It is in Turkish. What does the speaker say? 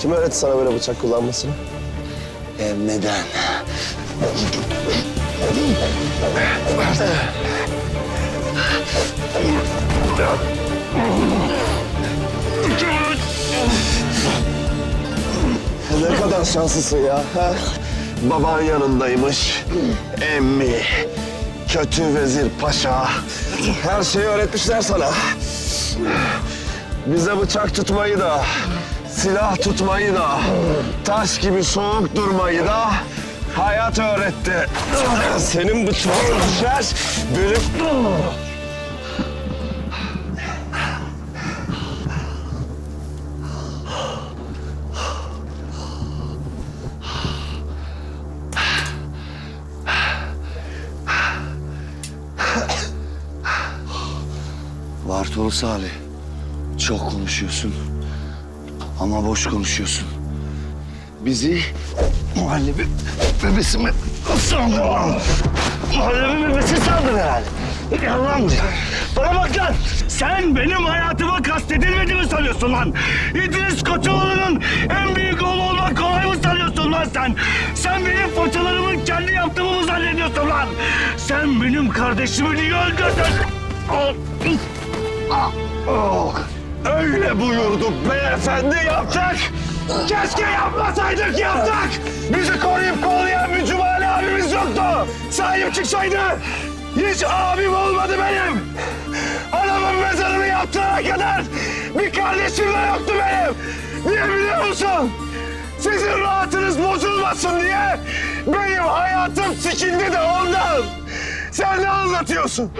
Kim öğretti sana böyle bıçak kullanmasını? Emre'den. Ne kadar şanslısın ya. Ha? Baban yanındaymış. Emmi, kötü vezir paşa. Her şeyi öğretmişler sana. Bize bıçak tutmayı da, silah tutmayı da, taş gibi soğuk durmayı da hayat öğretti. Senin bıçağın düşer, benim... Bartolu Salih. Çok konuşuyorsun. Ama boş konuşuyorsun. Bizi mahalle be bebesi mi sandın lan? Mahalle bebesi sandın herhalde. Yalan diyor. Bana bak lan! Sen benim hayatıma kastedilmedi mi sanıyorsun lan? İdris Koçoğlu'nun en büyük oğlu olmak kolay mı sanıyorsun lan sen? Sen benim fırçalarımın kendi yaptığımı mı zannediyorsun lan? Sen benim kardeşimi niye öldürdün? Oh, öyle buyurdu beyefendi yaptık. Keşke yapmasaydık yaptık. Bizi koruyup kollayan bir Cumali abimiz yoktu. Sahip çıksaydı hiç abim olmadı benim. Anamın mezarını yaptırana kadar bir kardeşim de yoktu benim. Niye biliyor musun? Sizin rahatınız bozulmasın diye benim hayatım sikildi de ondan. Sen ne anlatıyorsun?